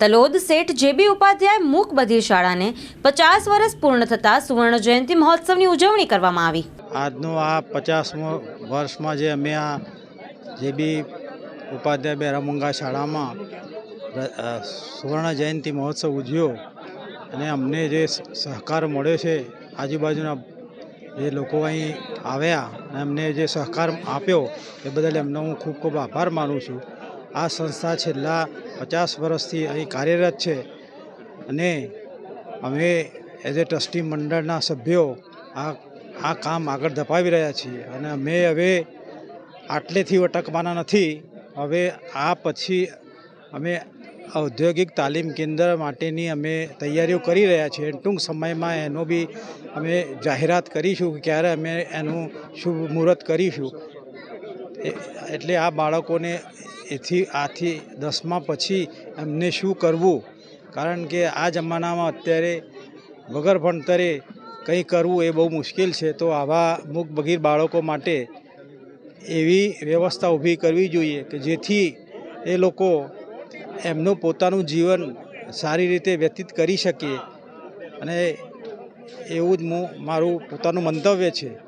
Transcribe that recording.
તલોદ શેઠ જેબી ઉપાધ્યાય મૂક બધી શાળાને પચાસ વર્ષ પૂર્ણ થતાં સુવર્ણ જયંતિ મહોત્સવની ઉજવણી કરવામાં આવી. આજનો આ પચાસમો વર્ષમાં જે અમે આ જે બી ઉપાધ્યાય બેરામુંગા શાળામાં સુવર્ણ જયંતિ મહોત્સવ ઉજવ્યો અને અમને જે સહકાર મળ્યો છે, આજુબાજુના જે લોકો અહીં આવ્યા અને અમને જે સહકાર આપ્યો એ બદલ એમનો હું ખૂબ ખૂબ આભાર માનું છું. આ સંસ્થા છેલ્લા પચાસ વર્ષથી અહીં કાર્યરત છે અને અમે એઝ એ ટ્રસ્ટી મંડળના સભ્યો આ આ કામ આગળ ધપાવી રહ્યા છીએ અને અમે હવે આટલેથી અટકવાના નથી. હવે આ પછી અમે ઔદ્યોગિક તાલીમ કેન્દ્ર માટેની અમે તૈયારીઓ કરી રહ્યા છીએ. ટૂંક સમયમાં એનો બી અમે જાહેરાત કરીશું કે ક્યારે અમે એનું શુભ મુહૂર્ત કરીશું. એટલે આ બાળકોને એથી આથી દસમા પછી એમને શું કરવું? કારણ કે આ જમાનામાં અત્યારે વગર ભણતરે કંઈ કરવું એ બહુ મુશ્કેલ છે. તો આવા મૂક બગીર બાળકો માટે એવી વ્યવસ્થા ઊભી કરવી જોઈએ કે જેથી એ લોકો એમનું પોતાનું જીવન સારી રીતે વ્યતીત કરી શકે. અને એવું જ હું મારું પોતાનું મંતવ્ય છે.